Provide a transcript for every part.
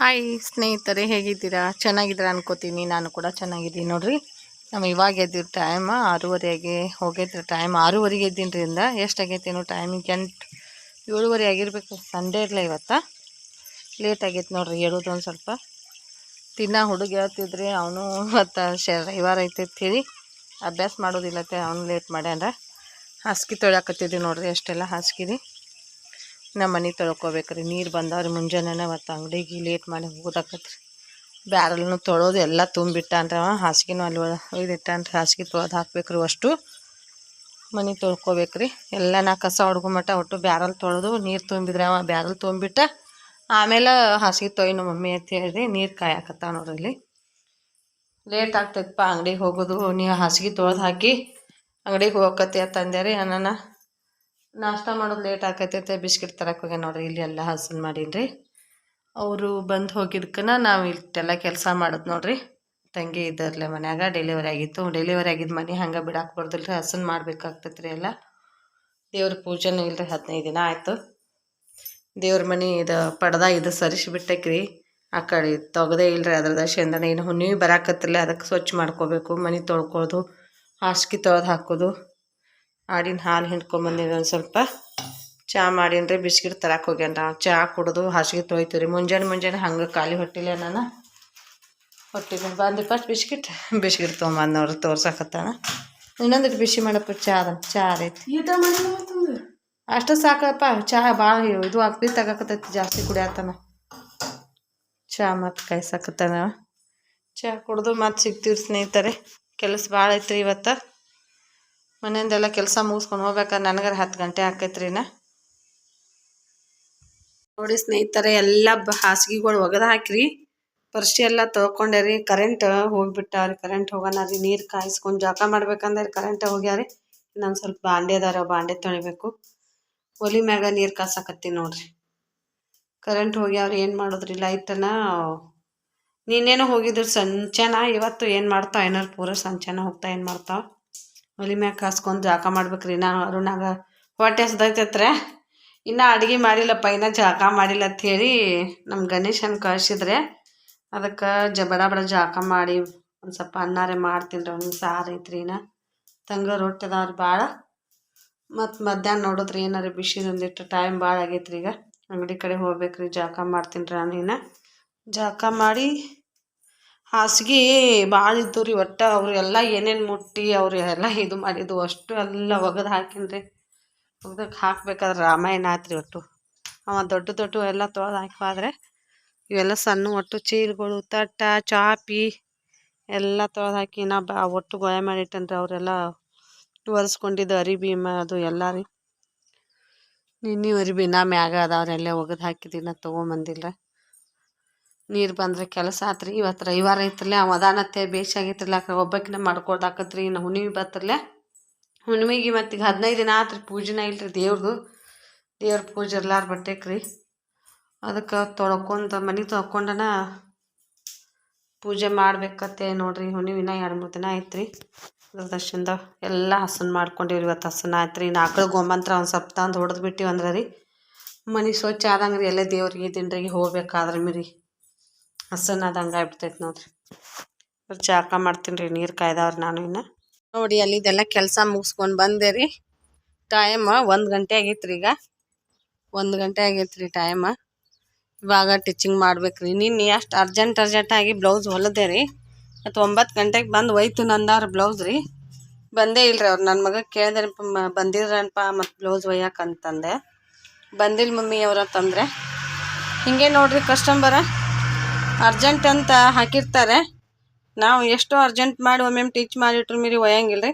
Hi ಸ್ನೇಹಿತರೆ, ಹೇಗಿದ್ದೀರಾ? ಚೆನ್ನಾಗಿದ್ದೀರಾ ಅನ್ಕೋತೀನಿ. ನಾನು ಕೂಡ ಚೆನ್ನಾಗಿದ್ದೀನಿ. ನೋಡ್ರಿ ನಮ್ಮ ಇವಾಗ ಎದ್ದಿದ್ದು ಟೈಮ್ ಆರೂವರೆಗೆ ಹೋಗೈತ್ರಿ ಟೈಮ್ ಆರೂವರೆಗೆ ಎದ್ದಿನ್ರಿಂದ ಏನೋ ಟೈಮಿಗೆ ಎಂಟು, ಏಳುವರೆ ಆಗಿರ್ಬೇಕು. ಸಂಡೇ ಇರಲ್ಲ ಇವತ್ತ? ಲೇಟ್ ಆಗೈತೆ ನೋಡ್ರಿ, ಹೇಳೋದು ಒಂದು ಸ್ವಲ್ಪ. ತಿನ್ನ ಹುಡುಗ ಹೇಳ್ತಿದ್ರಿ ಅವನು ಇವತ್ತು ಶ, ರವಿವಾರ ಐತೆ ಹೇಳಿ ಅಭ್ಯಾಸ ಮಾಡೋದಿಲ್ಲತ್ತೆ, ಅವನು ಲೇಟ್ ಮಾಡ್ಯಾನ ಹಾಸಿಗೆ ತೊಳ್ಯಾಕತ್ತಿದ್ವಿ ನೋಡ್ರಿ ಎಷ್ಟೆಲ್ಲ ಹಾಸಿಗೆ ನಮ್ಮ ಮನೆ ತೊಳ್ಕೊಬೇಕ್ರಿ. ನೀರು ಬಂದವ್ರಿ ಮುಂಜಾನೆ ಮತ್ತು ಅಂಗಡಿಗೆ ಲೇಟ್ ಮಾಡಿ ಹೋಗೋದಾಕತ್ರಿ ಬ್ಯಾರಲ್ನು ತೊಳೋದು ಎಲ್ಲ ತುಂಬಿಟ್ಟಾನ್ರಿ ಅವ ಹಾಸಿಗೆನೂ ಅಲ್ಲಿ ಒಯ್ದಿಟ್ಟಾನ್ರಿ. ಹಾಸಿಗೆ ತೊಳೆದು ಹಾಕ್ಬೇಕ್ರಿ ಅಷ್ಟು. ಮನೆ ತೊಳ್ಕೊಬೇಕ್ರಿ. ಎಲ್ಲ ನಾ ಕಸ ಹೊಡ್ಕೊಂಬಟ್ಟ ಒಟ್ಟು ಬ್ಯಾರಲ್ ತೊಳೆದು ನೀರು ತುಂಬಿದ್ರೆ ಅವ ಬ್ಯಾರಲ್ ತುಂಬಿಟ್ಟ ಆಮೇಲೆ ಹಾಸಿಗೆ ತೊಯ್ ನಮ್ಮ ಮಮ್ಮಿ ಅಂತ ಹೇಳಿ ನೀರು ಕಾಯಕತ್ತಾವ ನೋಡ್ರಿ ಇಲ್ಲಿ ಲೇಟ್ ಆಗ್ತೈತಪ್ಪ ಅಂಗಡಿಗೆ ಹೋಗೋದು. ನೀವು ಹಾಸಿಗೆ ತೊಳೆದು ಹಾಕಿ ಅಂಗಡಿಗೆ ಹೋಗಕತ್ತೆ ತಂದೆ ಅಂದೆ ರೀ ನಾನು ನಾಷ್ಟ ಮಾಡೋದು ಲೇಟ್ ಆಕೈತೈತೆ, ಬಿಸ್ಕಿಟ್ ತರಕ್ಕೆ ಹೋಗ್ಯ ನೋಡ್ರಿ, ಇಲ್ಲಿ ಎಲ್ಲ ಹಸನ್ ಮಾಡೀನಿ ಅವರು ಬಂದು ಹೋಗಿದ್ಕನ ನಾವು ಇಷ್ಟೆಲ್ಲ ಕೆಲಸ ಮಾಡೋದು ನೋಡ್ರಿ. ತಂಗಿ ಇದ್ದರ್ಲೆ ಮನ್ಯಾಗ ಡೆಲಿವರಿ ಆಗಿತ್ತು. ಡೆಲಿವರಿ ಆಗಿದ್ದು ಮನೆ ಹಂಗೆ ಬಿಡಾಕ್ ಬರ್ದಿಲ್ಲ ರೀ ಹಸನ್ ಮಾಡ್ಬೇಕಾಗ್ತೈತೆ ರೀ ಎಲ್ಲ. ದೇವ್ರ ಪೂಜೆನೂ ಇಲ್ಲರಿ ಹದಿನೈದು ದಿನ ಆಯಿತು. ದೇವ್ರ ಮನೆ ಇದು ಪಡ್ದ ಇದು ಸರಿಸಿಬಿಟ್ಟೈಕ್ರಿ ಆ ಕಡೆ ತೆಗ್ದೇ ಇಲ್ರಿ, ಅದ್ರದ ಶೇಂದನ ಏನು ಹುಣ್ಣಿ ಬರಾಕತ್ತಿಲ್ಲ ಅದಕ್ಕೆ ಸ್ವಚ್ಛ ಮಾಡ್ಕೋಬೇಕು, ಮನೆ ತೊಳ್ಕೊಳೋದು, ಹಾಸಿಗೆ ತೊಳೆದು ಹಾಕೋದು. ಆಡಿನ ಹಾಲು ಹಿಂಡ್ಕೊಂಬಂದಿನಿ ಒಂದು ಸ್ವಲ್ಪ. ಚಾ ಮಾಡೀನಿ ರೀ ಬಿಸ್ಕಿಟ್ ತರಕ್ಕೆ ಹೋಗ್ಯಾನ ನಾವು ಚಾ ಕುಡಿದು ಹಾಸಿಗೆ ತೊಯ್ತೀವಿ ರೀ ಮುಂಜಾನೆ ಮುಂಜಾನೆ ಹಂಗೆ ಖಾಲಿ ಹೊಟ್ಟಿಲ್ಲ ನಾನು ಹೊಟ್ಟಿಲೆ ಬಂದು ಫಸ್ಟ್ ಬಿಸ್ಕಿಟ್. ಬಿಸ್ಕಿಟ್ ತೊಗೊಂಬಂದು ನೋಡ್ರಿ ತೋರ್ಸಕತ್ತಾನ. ಇನ್ನೊಂದು ಬಿಸಿ ಮಾಡಪ್ಪ ಚಾ ಅದ. ಚಾ ರೀತಿ ಅಷ್ಟು ಸಾಕಪ್ಪ. ಚಹಾ ಭಾಳ ಇದು ಆಗ್ತಿ ತಗಕತ್ತೈತಿ ಜಾಸ್ತಿ ಕುಡಿಯತ್ತಾನ ಚಹಾ ಮತ್ತು ಕಾಯ್ಸಕತ್ತಾನ. ಚಹಾ ಕುಡ್ದು ಮತ್ತು ಸಿಗ್ತೀವಿ ಸ್ನೇಹಿತರೆ. ಕೆಲಸ ಭಾಳ ಐತ್ರಿ ಇವತ್ತು. ಮನೆಯಿಂದೆಲ್ಲ ಕೆಲಸ ಮುಗಿಸ್ಕೊಂಡು ಹೋಗ್ಬೇಕಾದ್ರೆ ನನಗಾರ ಹತ್ತು ಗಂಟೆ ಆಕೈತ್ರಿನ. ನೋಡಿ ಸ್ನೇಹಿತರೆ, ಎಲ್ಲ ಹಾಸಿಗೆಗಳು ಒಗೆದ ಹಾಕಿರಿ. ಪರ್ಸಿ ಎಲ್ಲ ತೊಳ್ಕೊಂಡೆ ರೀ. ಕರೆಂಟ್ ಹೋಗ್ಬಿಟ್ಟಾವ್ರಿ ಕರೆಂಟ್ ಹೋಗೋಣ ರೀ. ನೀರು ಕಾಯಿಸ್ಕೊಂಡು ಜಳಕ ಮಾಡ್ಬೇಕಂದ್ರೆ ಕರೆಂಟ್ ಹೋಗ್ಯಾರಿ ನಾನು ಸ್ವಲ್ಪ ಬಾಂಡೆ ಅದಾರ. ಬಾಂಡೆ ತೊಳಿಬೇಕು. ಒಲಿ ಮ್ಯಾಗ ನೀರು ಕಾಸಕತ್ತೀನಿ ನೋಡ್ರಿ. ಕರೆಂಟ್ ಹೋಗ್ಯಾವ್ರಿ ಏನು ಮಾಡೋದ್ರಿ? ಲೈಟನ ನೀನೇನೋ ಹೋಗಿದ್ರು ಸಂಚನ? ಇವತ್ತು ಏನು ಮಾಡ್ತಾವ ಏನಾರು ಪೂರ ಸಂಚನ ಹೋಗ್ತಾ ಏನು ಮಾಡ್ತಾವ ಒಲಿ ಮ್ಯಾಗ ಕಾಸ್ಕೊಂಡು ಜಾಕ ಮಾಡ್ಬೇಕ್ರಿ. ನಾ ಅರುಣಾಗ ಹೊಟ್ಟೆ ಹಸ್ದೈತತ್ರ ಇನ್ನೂ ಅಡುಗೆ ಮಾಡಿಲ್ಲಪ್ಪ, ಇನ್ನೂ ಜಾಕ ಮಾಡಿಲ್ಲ ಅಂಥೇಳಿ ನಮ್ಮ ಗಣೇಶನ ಕಳ್ಸಿದ್ರೆ ಅದಕ್ಕೆ ಜ ಬಡ ಬಡ ಜಳಕ ಮಾಡಿ ಒಂದು ಸ್ವಲ್ಪ ಅನ್ನಾರೆ ಮಾಡ್ತೀನಿ ರೀ ಒಂದು ಸಾರು ಐತ್ರಿ ಇನ್ನು. ತಂಗ ರೊಟ್ಟಿ ಭಾಳ ಮತ್ತು ಮಧ್ಯಾಹ್ನ ನೋಡಿದ್ರಿ ಏನಾರು ಬಿಸಿ ಒಂದಿಟ್ಟು ಟೈಮ್ ಭಾಳ ಆಗೈತ್ರಿ ಈಗ. ಅಂಗಡಿ ಕಡೆ ಹೋಗ್ಬೇಕ್ರಿ ಜಾಕ ಮಾಡ್ತೀನಿ ರೀ ನಾನು ಇನ್ನು. ಜಳಕ ಮಾಡಿ ಹಾಸಿಗೆ ಭಾಳ ಇದ್ದು ರೀ ಒಟ್ಟು ಅವರೆಲ್ಲ ಏನೇನು ಮುಟ್ಟಿ ಅವ್ರು ಎಲ್ಲ ಇದು ಮಾಡಿದ್ದು ಅಷ್ಟು ಎಲ್ಲ ಒಗದು ಹಾಕಿನ್ರಿ. ಒಗ್ದಕ್ಕೆ ಹಾಕ್ಬೇಕಾದ್ರೆ ರಾಮಾಯಣ ಆತ್ರಿ ಒಟ್ಟು. ಅವ ದೊಡ್ಡ ದೊಡ್ಡ ಎಲ್ಲ ತೊಳೆದು ಹಾಕಿವಾದ್ರೆ ಇವೆಲ್ಲ ಸಣ್ಣ ಒಟ್ಟು ಚೀಲಗಳು, ತಟ್ಟ, ಚಾಪಿ ಎಲ್ಲ ತೊಳೆದು ಹಾಕಿ ನಾ ಬಾ ಒಟ್ಟು ಗೋಯ ಮಾಡಿಟ್ಟನ್ರಿ ಅವರೆಲ್ಲ ಒರೆಸ್ಕೊಂಡಿದ್ದು ಅರಿಬಿ ಅದು ಎಲ್ಲ ರೀ. ನಿನ್ನೆ ಅರಿಬಿ ನಾ ಮ್ಯಾಗ ಅದಾವ್ರೆಲ್ಲ ಒಗದು ಹಾಕಿದ್ದೀನಿ ತೊಗೊಂಬಂದಿಲ್ಲ. ನೀರು ಬಂದರೆ ಕೆಲಸ ಆತ್ರಿ. ಇವತ್ತು ರವಿವಾರ ಐತ್ರಲ್ಲ ಅವ ಅದಾನತ್ತೆ ಒಬ್ಬಕ್ಕಿನ ಒಬ್ಬಾಕಿನ ಮಾಡ್ಕೊಳ್ದಾಕತ್ರಿ ಇನ್ನು ಹುಣ್ಣಿಮೆ ಬತ್ತರಲ್ಲ ಹುಣ್ಣಿಮೆಗೆ ಮತ್ತು ಈಗ ಹದಿನೈದು ದಿನ ಆತ್ರಿ ಪೂಜೆನ ಇಲ್ರಿ ದೇವ್ರದು. ದೇವ್ರ ಪೂಜೆ ಇರ್ಲಾರ ಬಟ್ಟೆಕ್ರಿ ಅದಕ್ಕೆ ತೊಳ್ಕೊಂಡು ಮನೆ ತೊಳ್ಕೊಂಡನ ಪೂಜೆ ಮಾಡ್ಬೇಕತ್ತೆ ನೋಡ್ರಿ. ಹುಣ್ಣಿಮಿನ ಎರಡು ಮೂರು ದಿನ ಐತ್ರಿ. ದರ್ಶನದ ಎಲ್ಲ ಹಸನ್ ಮಾಡ್ಕೊಂಡಿವ್ರಿ ಇವತ್ತು ಹಸನ ಆಯ್ತು ರೀ ಆಕಳು ಗೊಂಬಂತ್ರ ಒಂದು ಸ್ವಲ್ಪ ತಂದು ಹೊಡೆದು ಬಿಟ್ಟಿವಿ ಅಂದ್ರೆ ರೀ ಮನೆ ಸ್ವಚ್ಛ ಆದಂಗೆ ರೀ ಎಲ್ಲೇ ದೇವ್ರಿಗೆ ದಿಂಡ್ರಿಗೆ ಹೋಗ್ಬೇಕಾದ್ರೆ ಮಿರಿ. ಹಸನ್ ಆದಂಗೆ ಆಗ್ಬಿಡ್ತೈತೆ ನೋಡ್ರಿ. ಚಾಕ ಮಾಡ್ತೀನಿ ರೀ, ನೀರು ಕಾಯ್ದವ್ರಿ ನಾನು ಇನ್ನು. ನೋಡಿ ಅಲ್ಲಿದೆಲ್ಲ ಕೆಲಸ ಮುಗಿಸ್ಕೊಂಡು ಬಂದೆ ರೀ. ಟೈಮ್ ಒಂದು ಗಂಟೆ ಆಗೈತ್ರಿ ಈಗ. ಒಂದು ಗಂಟೆ ಆಗೈತ್ರಿ ಟೈಮ ಇವಾಗ ಟಿಚಿಂಗ್ ಮಾಡ್ಬೇಕ್ರಿ ನಿನ್ನೆ ಅಷ್ಟು ಅರ್ಜೆಂಟ್ ಅರ್ಜೆಂಟಾಗಿ ಬ್ಲೌಸ್ ಹೊಲದೆ ರೀ. ಮತ್ತು ಒಂಬತ್ತು ಗಂಟೆಗೆ ಬಂದು ಒಯ್ತು ನಂದಾರ ಬ್ಲೌಸ್ ರೀ. ಬಂದೇ ಇಲ್ರಿ ಅವ್ರು. ನನ್ನ ಮಗ ಕೇಳಿದ್ರೆ ಬಂದಿದ್ರನಪ್ಪ ಮತ್ತು ಬ್ಲೌಸ್ ಒಯ್ಯಕ್ಕೆ ಅಂತಂದೆ. ಬಂದಿಲ್ಲ ಮಮ್ಮಿ ಅವ್ರ ತಂದರೆ ಹಿಂಗೆ ನೋಡ್ರಿ ಕಸ್ಟಮರ ಅರ್ಜೆಂಟ್ ಅಂತ ಹಾಕಿರ್ತಾರೆ. ನಾವು ಎಷ್ಟೋ ಅರ್ಜೆಂಟ್ ಮಾಡಿ ಒಮ್ಮೊಮ್ಮೆ ಟೀಚ್ ಮಾಡಿಟ್ರು ಮೀರಿ ಒಯ್ಯಂಗಿಲ್ಲ ರೀ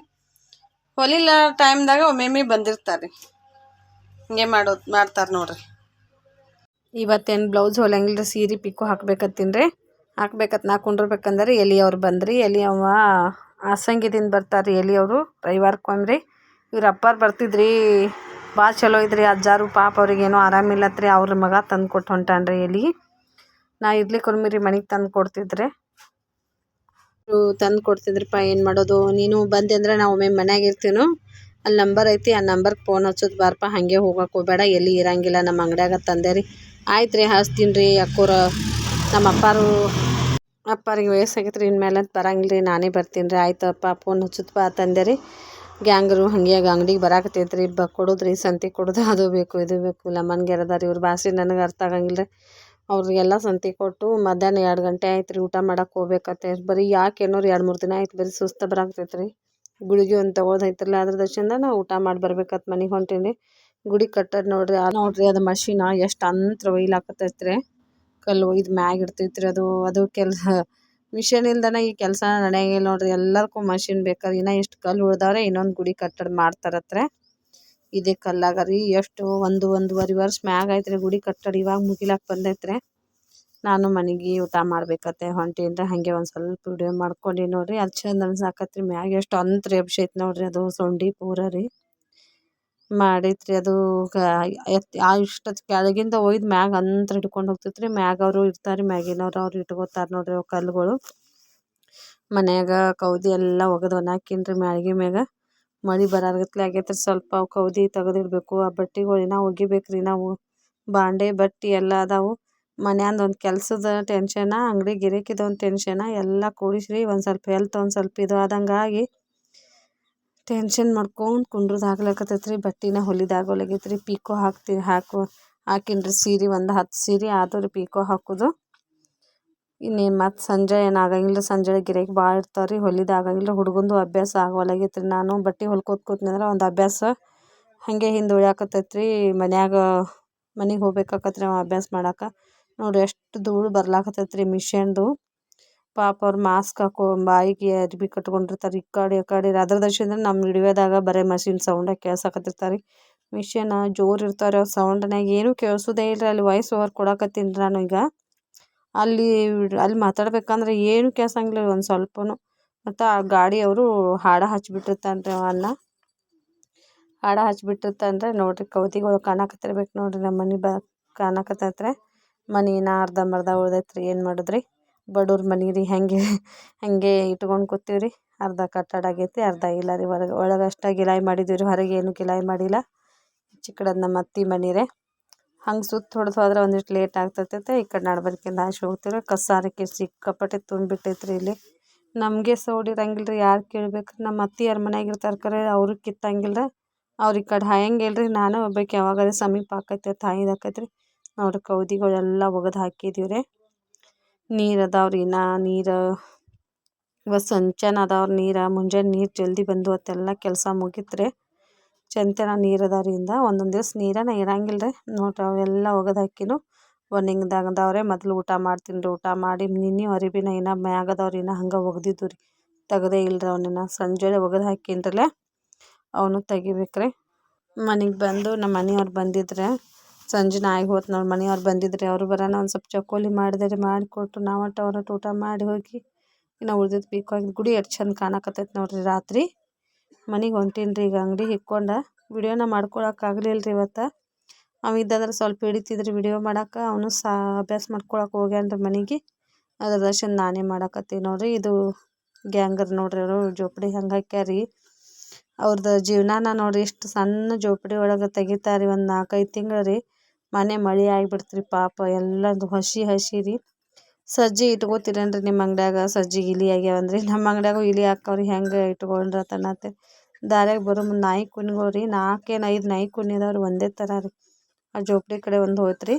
ಹೊಲಿಲ್ಲ ಟೈಮ್ದಾಗ ಒಮ್ಮೊಮ್ಮೆ ಬಂದಿರ್ತಾರೆ. ರೀ ಹಿಂಗೆ ಮಾಡೋದು, ಮಾಡ್ತಾರೆ ನೋಡ್ರಿ. ಇವತ್ತೇನು ಬ್ಲೌಸ್ ಹೊಲಂಗಿಲ್ಲ ರೀ ಸೀರೆ ಪಿಕ್ಕು ಹಾಕ್ಬೇಕತ್ತೀನಿ ರೀ ಹಾಕ್ಬೇಕತ್ ನಾ ಕುಂಡ್ರಬೇಕಂದ್ರೆ ಎಲಿ ಅವ್ರು ಬಂದ್ರಿ. ಎಲಿ ಅವ ಆಸಂಗಿದಿಂದ ಬರ್ತಾರೆ ರೀ ಎಲಿ ಅವರು ರವಿವಾರಕ್ಕೊಮ್ರಿ. ಇವ್ರ ಅಪ್ಪಾರು ಬರ್ತಿದ್ರಿ, ಭಾಳ ಚಲೋ ಇದ್ರಿ. ಅಜ್ಜಾರು ಪಾಪ ಅವ್ರಿಗೇನೋ ಆರಾಮಿಲ್ಲತ್ರಿ. ಅವ್ರ ಮಗ ತಂದು ಕೊಟ್ಟು ಹೊಂಟಾನ್ರಿ ಎಲಿ. ನಾ ಇರ್ಲಿ ಕುರ್ಮಿರಿ ಮನೆಗೆ ತಂದು ಕೊಡ್ತಿದ್ರೆ. ತಂದು ಕೊಡ್ತಿದ್ರಪ್ಪ, ಏನು ಮಾಡೋದು? ನೀನು ಬಂದೆ ಅಂದ್ರೆ ನಾವು ಒಮ್ಮೆ ಮನ್ಯಾಗ ಇರ್ತೀನು. ಅಲ್ಲಿ ನಂಬರ್ ಐತಿ, ಆ ನಂಬರ್ಗೆ ಫೋನ್ ಹಚ್ಚೋದು ಬಾರಪ್ಪ ಹಾಗೆ ಹೋಗಕ್ಕೆ ಹೋಗಬೇಡ, ಎಲ್ಲಿ ಇರಂಗಿಲ್ಲ ನಮ್ಮ ಅಂಗಡಿಯಾಗ ತಂದೆ ರೀ. ಆಯ್ತು ರೀ, ಹಚ್ತೀನಿ ರೀ ಅಕ್ಕೋರ. ನಮ್ಮ ಅಪ್ಪಾರು, ಅಪ್ಪಾರಿಗೆ ವಯಸ್ಸಾಗೈತೆ ರೀ ಇನ್ಮೇಲೆ ಅಂತ ಬರಂಗಿಲ್ಲ ರೀ, ನಾನೇ ಬರ್ತೀನಿ ರೀ. ಆಯ್ತಪ್ಪ ಫೋನ್ ಹಚ್ಚುತ್ತಪ್ಪ ತಂದೆ ರೀ. ಗ್ಯಾಂಗರು ಹಂಗೆ ಅಂಗಡಿಗೆ ಬರಾಕತ್ತೈತೆ ರೀ ಬ ಕೊಡೋದ್ರಿ, ಸಂತೆ ಕೊಡೋದು, ಅದು ಬೇಕು, ಇದು ಬೇಕು ಇಲ್ಲಮ್ಮನ್ಗೆ ಇರದ ರೀ ಇವ್ರ ಭಾಷೆ ನನಗೆ ಅರ್ಥ ಆಗಂಗಿಲ್ಲ ರೀ. ಅವ್ರಿಗೆಲ್ಲ ಸಂತೆ ಕೊಟ್ಟು ಮಧ್ಯಾಹ್ನ ಎರಡು ಗಂಟೆ ಆಯ್ತು ರೀ ಊಟ ಮಾಡಕ್ಕೆ ಹೋಗ್ಬೇಕತ್ತೆ. ಬರೀ ಯಾಕೆ ಏನೋರು ಎರಡು ಮೂರು ದಿನ ಆಯ್ತು ಬರೀ ಸುಸ್ತು ಬರಾಕ್ತೈತೆ ರೀ. ಗುಳಿಗೆ ಒಂದು ತೊಗೊಳೋದೈತ್ರಲ್ಲ ಅದ್ರ ದರ್ಶನ ನಾ ಊಟ ಮಾಡಿ ಬರ್ಬೇಕತ್ ಮನೆಗೆ ಹೊಂಟೀನಿ ಗುಡಿ ಕಟ್ಟೋದು ನೋಡ್ರಿ ಅದು ನೋಡ್ರಿ ಅದು ಮಷೀನ ಎಷ್ಟು ಅಂತ್ರ ಒಯ್ಲಾಕತ್ತೈತೆ ರೀ. ಕಲ್ಲು ಒಯ್ದು ಮ್ಯಾಗ ಇಡ್ತೈತೆ ರೀ ಅದು ಅದು ಕೆಲಸ. ಮಿಷನ್ ಇಲ್ದನ ಈ ಕೆಲಸ ನಡೆಯಂಗಿಲ್ಲ ನೋಡ್ರಿ ಎಲ್ಲದಕ್ಕೂ ಮಷಿನ್ ಬೇಕಾದ್ರೆ ಇನ್ನೂ ಎಷ್ಟು ಕಲ್ಲು ಉಳ್ದವ್ರೆ ಇನ್ನೊಂದು ಗುಡಿ ಕಟ್ಟಡ ಮಾಡ್ತಾರತ್ರೆ. ಇದೇ ಕಲ್ಲಾಗ ರೀ. ಎಷ್ಟು ಒಂದು ಒಂದೂವರೆ ವರ್ಷ ಮ್ಯಾಗ ಐತ್ರಿ ಗುಡಿ ಕಟ್ಟಡ ಇವಾಗ ಮುಗಿಲಾಕ ಬಂದೈತ್ರಿ. ನಾನು ಮನೆಗೆ ಊಟ ಮಾಡ್ಬೇಕತ್ತೆ ಹೊಂಟೀನಿ ಹಾಗೆ ಒಂದು ಸ್ವಲ್ಪ ವಿಡಿಯೋ ಮಾಡ್ಕೊಂಡು ನೋಡ್ರಿ. ಅದು ಚಂದ ಅನ್ಸಾಕತ್ರಿ ಮ್ಯಾಗ. ಎಷ್ಟು ಅಂತ್ರ ಎಬ್ಸೈತೆ ನೋಡ್ರಿ ಅದು ಸೊಂಡಿ ಪೂರ ರೀ. ಮಾಡೈತ್ರಿ ಅದು ಇಷ್ಟೊತ್ತು ಕೆಳಗಿಂದ ಒಯ್ದು ಮ್ಯಾಗ ಅಂತ ಹಿಡ್ಕೊಂಡು ಹೋಗ್ತೈತ್ರಿ. ಮ್ಯಾಗ ಅವರು ಇರ್ತಾರೆ, ಮ್ಯಾಗಿನವ್ರು ಅವ್ರು ಇಟ್ಕೋತಾರೆ ನೋಡ್ರಿ ಅವು ಕಲ್ಲುಗಳು. ಮನ್ಯಾಗ ಕೌದಿ ಎಲ್ಲ ಒಗದು ಒಣಾಕಿನ್ರಿ ಮ್ಯಾಳ್ಗೆ ಮ್ಯಾಗ. ಮಳೆ ಬರಾರ್ಗತ್ಲೆ ಆಗೈತ್ರಿ. ಸ್ವಲ್ಪ ಅವ್ಕೆ ಕೌದಿ ತೆಗೆದಿಡ್ಬೇಕು. ಆ ಬಟ್ಟೆಗಳು ಇನ್ನೂ ಒಗಿಬೇಕ್ರಿ ನಾವು. ಬಾಂಡೆ, ಬಟ್ಟೆ ಎಲ್ಲ ಅದಾವು. ಮನ್ಯಾಂದ ಒಂದು ಕೆಲಸದ ಟೆನ್ಷನ ಅಂಗಡಿ ಗಿರಾಕಿದ ಒಂದು ಟೆನ್ಷನ ಎಲ್ಲ ಕೂಡಿಸ್ರಿ. ಒಂದು ಸ್ವಲ್ಪ ಹೆಲ್ತ್ ಒಂದು ಸ್ವಲ್ಪ ಇದು ಆದಂಗಾಗಿ ಟೆನ್ಷನ್ ಮಾಡ್ಕೊಂಡು ಕುಂಡ್ರದು ಆಗ್ಲಕತ್ತೈತೆ ರೀ ಬಟ್ಟೆನ ಹೊಲಿದಾಗೋಲಾಗೈತ್ರಿ ಪೀಕೋ ಹಾಕ್ತಿ, ಹಾಕು, ಹಾಕಿನ್ರಿ. ಸೀರೆ ಒಂದು ಹತ್ತು ಸೀರೆ ಆದವು ರೀ ಪೀಕೋ ಹಾಕೋದು. ಇನ್ನೇನು ಮತ್ತು ಸಂಜೆ ಏನು ಆಗಂಗಿಲ್ಲ ಸಂಜೆ ಗಿರಾಕಿ ಭಾಳ ಇರ್ತಾವೆ ರೀ, ಹೊಲಿದು ಆಗಂಗಿಲ್ಲ, ಹುಡುಗಂದು ಅಭ್ಯಾಸ ಆಗೋಲಾಗೈತೆ ರೀ ನಾನು ಬಟ್ಟೆ ಹೊಲ್ಕೋತ ಕೂತ್ನಂದ್ರೆ ಒಂದು ಅಭ್ಯಾಸ ಹಾಗೆ ಹಿಂದೆ ಉಳ್ಯಾಕತ್ತೈತೆ ರೀ ಮನ್ಯಾಗ ಮನೆಗೆ ಹೋಗ್ಬೇಕಾಕತ್ರಿ ಅವ ಅಭ್ಯಾಸ ಮಾಡಕ್ಕೆ ನೋಡಿರಿ ಎಷ್ಟು ಧೂಳು ಬರ್ಲಾಕತ್ತೈತೆ ರೀ ಮಿಷನ್ದು. ಪಾಪ ಅವ್ರು ಮಾಸ್ಕ್ ಹಾಕೋ, ಬಾಯಿಗೆ ಅರ್ಬಿ ಕಟ್ಕೊಂಡಿರ್ತಾರೆ, ಈ ಕಡೆ ಆ ಕಡೆ. ಅದ್ರ ನಮ್ಮ ವಿಡಿಯೋದಾಗ ಬರೀ ಮಷಿನ್ ಸೌಂಡ ಕೇಳ್ಸಕತ್ತಿರ್ತಾರೆ ಮಿಷನ್ ಜೋರು ಇರ್ತಾರೆ ಅವ್ರ ಸೌಂಡ್ನಾಗ ಏನೂ ಕೇಳಿಸೋದೇ ಇಲ್ಲ ಅಲ್ಲಿ ವಾಯ್ಸ್ ಓವರ್ ಕೊಡಕತ್ತೀನಿ ನಾನು ಈಗ. ಅಲ್ಲಿ ಅಲ್ಲಿ ಮಾತಾಡ್ಬೇಕಂದ್ರೆ ಏನು ಕೇಳ್ಸಂಗಿಲ್ಲ ಒಂದು ಸ್ವಲ್ಪನೂ. ಮತ್ತು ಆ ಗಾಡಿಯವರು ಹಾಡು ಹಚ್ಬಿಟ್ಟಿರ್ತಾನೆ ರೀ ಅವ ಅಣ್ಣ ಹಾಡು ಹಚ್ಬಿಟ್ಟಿರ್ತಾನೆ ರೀ ನೋಡಿರಿ ಕವಿತೆಗಳು ಕಾಣಕತ್ತಿರ್ಬೇಕು ನೋಡಿರಿ ನಮ್ಮ ಮನೆ ಬ, ಕಾಣಕತ್ತೈತ್ರೆ. ಮನೆ ಇನ್ನೂ ಅರ್ಧಂಬರ್ಧ ಉಳ್ದೈತ್ರಿ. ರೀ ಏನು ಮಾಡಿದ್ರಿ? ಬಡವ್ರ ಮನೆ ರೀ. ಹಾಗೆ ಹಾಗೆ ಇಟ್ಕೊಂಡು ಕೂತೀವಿ ರೀ ಅರ್ಧ ಕಟ್ಟಡ ಆಗೈತಿ, ಅರ್ಧ ಇಲ್ಲ ರೀ. ಹೊರಗೆ ಒಳಗೆ ಅಷ್ಟೇ ಗಿಲಾಯಿ ಮಾಡಿದ್ದೀವಿ ರೀ ಹೊರಗೆ ಏನು ಗಿಲಾಯಿ ಮಾಡಿಲ್ಲ. ಚಿಕ್ಕಡದ ಕಡೆ ನಮ್ಮ ಅತ್ತೆ ಮನೆ ರೀ. ಹಂಗೆ ಸುತ್ತ ಹೊಡೆದು ಹೋದ್ರೆ ಒಂದಿಷ್ಟು ಲೇಟ್ ಆಗ್ತೈತೆ ಈ ಕಡೆ ನಡ್ಬರ್ಕಿಂದ ಹಾಸಿ ಹೋಗ್ತೀವಿ ಕಸಾರಕ್ಕೆ ಸಿಕ್ಕಾಪಟ್ಟೆ ತುಂಬಿಟ್ಟೈತೆ ರೀ ಇಲ್ಲಿ. ನಮಗೆ ಸೌಡ್ ಇರಂಗಿಲ್ಲ ರೀ ಯಾರು ಕೇಳ್ಬೇಕು ನಮ್ಮ ಅತ್ತೆಯವ್ರ ಮನ್ಯಾಗ ಇರ್ತಾರೆ ಕರೆ, ಅವ್ರಿಗೆ ಕಿತ್ತಂಗಿಲ್ಲ ಅವ್ರು ಈ ಕಡೆ ಹಾಯಂಗಿಲ್ಲ ರೀ ನಾನು ಒಬ್ಬಾಕಿ ಯಾವಾಗಾರ ಸಮೀಪ ಆಕೈತೆ, ತಾಯಿದು ರೀ ನೋಡ್ರಿ ಕೌದಿಗಳೆಲ್ಲ ಒಗೆದು ಹಾಕಿದೀವಿ ರೀ ನೀರು ಅದಾವ ರೀ ನಾ ನೀರು ಇವತ್ತು ಸಂಚನ ಅದಾವ ನೀರು, ಮುಂಜಾನೆ ನೀರು ಜಲ್ದಿ ಬಂದು ಅತ್ತೆಲ್ಲ ಕೆಲಸ ಮುಗಿತ್ರಿ. ಚಂತೆನ ನೀರು ಇಂದ ಒಂದೊಂದು ದಿವ್ಸ ನೀರನ ಇರಂಗಿಲ್ಲ ರೀ ನೋಡ್ರಿ ಅವೆಲ್ಲ ಒಗದು ಹಾಕಿನು ಒಣಗಿದಾಗ ಅದಾವ್ರೆ ಮೊದ್ಲು ಊಟ ಮಾಡ್ತೀನಿ ರೀ ಊಟ ಮಾಡಿ ನಿನ್ನೆ ಅರಿಬಿನ ಇನ್ನು ಮ್ಯಾಗದವ್ರಿ ಇನ್ನು ಹಂಗೆ ಒಗ್ದಿದ್ದು ರೀ ತೆಗದೇ ಇಲ್ಲ ರೀ ಅವನ್ನ ಸಂಜೆ ಒಗದು ಹಾಕಿನ್ರಲ್ಲೇ ಅವನು ತೆಗಿಬೇಕ್ರಿ. ಮನೆಗೆ ಬಂದು ನಮ್ಮ ಮನೆಯವ್ರು ಬಂದಿದ್ರೆ ಸಂಜೆ ನಾಯಿಗೆ ಹೋತ್ ನಮ್ಮ ಮನೆಯವ್ರು ಬಂದಿದ್ರೆ ಅವರು ಬರೋಣ ಒಂದು ಸ್ವಲ್ಪ ಚಕೋಲಿ ಮಾಡಿದೆ ರೀ ಮಾಡಿಕೊಟ್ಟು ನಾವು ಅವ್ರ ಊಟ ಮಾಡಿ ಹೋಗಿ ಇನ್ನು ಉಳ್ದಿದ್ದು ಪೀಕ್ ಗುಡಿ ಎಷ್ಟು ಚಂದ ಕಾಣಕತ್ತೈತೆ ನೋಡ್ರಿ ರಾತ್ರಿ. ಮನೆಗೆ ರೀ ಈಗ ಅಂಗಡಿ ಹಿಕ್ಕೊಂಡು. ವಿಡಿಯೋನ ಮಾಡ್ಕೊಳಕ್ಕಾಗಲಿಲ್ಲ ರೀ ಇವತ್ತು. ಅವ ಇದ್ದಾದ್ರೆ ಸ್ವಲ್ಪ ಹಿಡಿತಿದ್ರಿ ವಿಡಿಯೋ ಮಾಡಕ್ಕೆ ಅವನು ಸಾ ಅಭ್ಯಾಸ ಮಾಡ್ಕೊಳಕ್ಕೆ ಹೋಗ್ಯಾನ ರೀ ಮನೆಗೆ. ಅದ್ರ ದರ್ಶನ ನಾನೇ ಮಾಡಕತ್ತೀನಿ ನೋಡಿರಿ. ಇದು ಗ್ಯಾಂಗರ್ ನೋಡ್ರಿ ಅವರು ಜೋಪಡಿ ಹಂಗೆ ಹಾಕ್ಯಾರಿ. ಅವ್ರದ್ದು ಜೀವನಾನ ನೋಡ್ರಿ ಎಷ್ಟು ಸಣ್ಣ ಜೋಪಡಿ ಒಳಗೆ ತೆಗಿತಾರೆ ಒಂದು ನಾಲ್ಕೈದು ತಿಂಗಳು ರೀ ಮನೆ ಮಳೆ ಆಗಿಬಿಡ್ತು ರೀ ಪಾಪ. ಎಲ್ಲದು ಹಸಿ ಹಸಿ ರೀ ಸಜ್ಜಿ ಇಟ್ಕೋತೀರೇನ್ರಿ ನಿಮ್ಮ ಅಂಗಡ್ಯಾಗ? ಸಜ್ಜಿ ಇಲಿ ಆಗ್ಯಾವಂದ್ರಿ. ನಮ್ಮ ಅಂಗಡ್ಯಾಗೂ ಇಲಿ ಹಾಕವ್ರಿ. ಹೆಂಗೆ ಇಟ್ಕೊಂಡ್ರ ತನ್ನತ್ತೆ ದಾರ್ಯಾಗ ಬರೋ ಮುಂದೆ ನಾಯಿ ಕುನಿಗಳು ರೀ. ನಾಲ್ಕೇನು ಐದು ನಾಯಿ ಕುನಿ ಅದಾವ ರೀ ಒಂದೇ ಥರ ರೀ. ಆ ಜೋಪಡಿ ಕಡೆ ಒಂದು ಹೋಯ್ತು ರೀ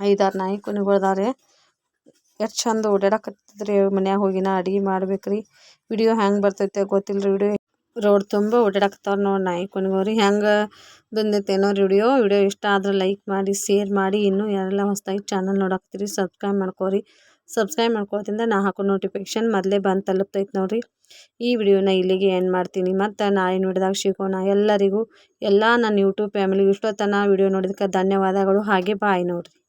ಐದಾರು ನಾಯಿ ಕುನಿಗಳು ರೀ. ಎಷ್ಟು ಚಂದ ಓಡಾಡಕತ್ತಿದ್ರಿ ಮನ್ಯಾಗ ಹೋಗಿನ ಅಡುಗೆ ಮಾಡ್ಬೇಕು ರೀ. ವಿಡಿಯೋ ಹೆಂಗೆ ಬರ್ತೈತೆ ಗೊತ್ತಿಲ್ಲ ರೀ ವಿಡಿಯೋ. ರೋಡ್ ತುಂಬ ಓಡಾಡಕತ್ತಾವ ನೋಡಿ ನಾಯಿ ಕುನಿಗೋರಿ ಹೆಂಗೆ ಬಂದೈತೇನೋ ವಿಡಿಯೋ. ವಿಡಿಯೋ ಇಷ್ಟ ಆದ್ರೆ ಲೈಕ್ ಮಾಡಿ, ಶೇರ್ ಮಾಡಿ. ಇನ್ನೂ ಯಾರೆಲ್ಲ ಹೊಸದಾಗಿ ಚಾನಲ್ ನೋಡಾಕತ್ತೀರಿ ಸಬ್ಸ್ಕ್ರೈಬ್ ಮಾಡ್ಕೊರಿ. ಸಬ್ಸ್ಕ್ರೈಬ್ ಮಾಡ್ಕೊಳ್ತಿಂದ ನಾ ಹಾಕೋ ನೋಟಿಫಿಕೇಶನ್ ಮೊದಲೇ ಬಂದು ತಲುಪ್ತೈತೆ ನೋಡಿರಿ. ಈ ವಿಡಿಯೋನ ಇಲ್ಲಿಗೆ ಏನು ಮಾಡ್ತೀನಿ. ಮತ್ತು ನಾಳೆ ನೋಡಿದಾಗ ಸಿಗೋಣ. ಎಲ್ಲರಿಗೂ, ಎಲ್ಲ ನನ್ನ ಯೂಟ್ಯೂಬ್ ಫ್ಯಾಮಿಲಿ ಇಷ್ಟೊತ್ತನ ವಿಡಿಯೋ ನೋಡಿದಕ್ಕೆ ಧನ್ಯವಾದಗಳು. ಹಾಗೆ ಬಾಯ್ ನೋಡಿರಿ.